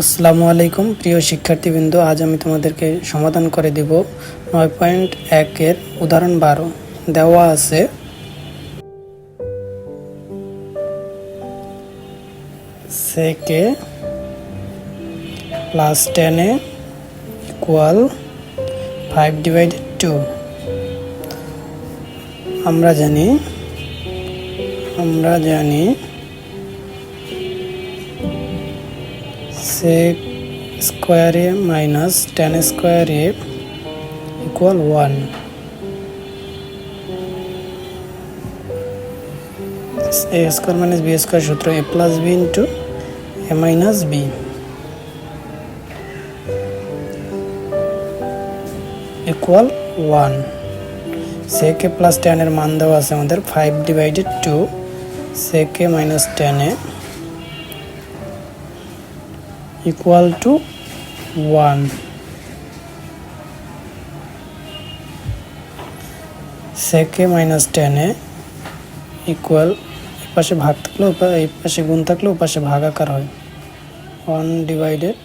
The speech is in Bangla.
আসসালামু আলাইকুম, প্রিয় শিক্ষার্থীবৃন্দ। আজ আমি তোমাদেরকে সমাধান করে দিব নয় পয়েন্ট একের উদাহরণ বারো। দেওয়া আছে সেকে প্লাস টেনে ইকুয়াল ফাইভ ডিভাইডেড টু আমরা জানি আমরা জানি sec square A minus tan square A equal one A square minus B square সূত্র A plus B into A minus B equal one sec A plus টেনের মান দেওয়া আছে আমাদের five divided to sec A minus tan A equal to 1 সেকে মাইনাস টেনে ইকুয়াল এই পাশে ভাগ থাকলেও এই পাশে গুণ থাকলেও পাশে ভাগাকার হয়। One divided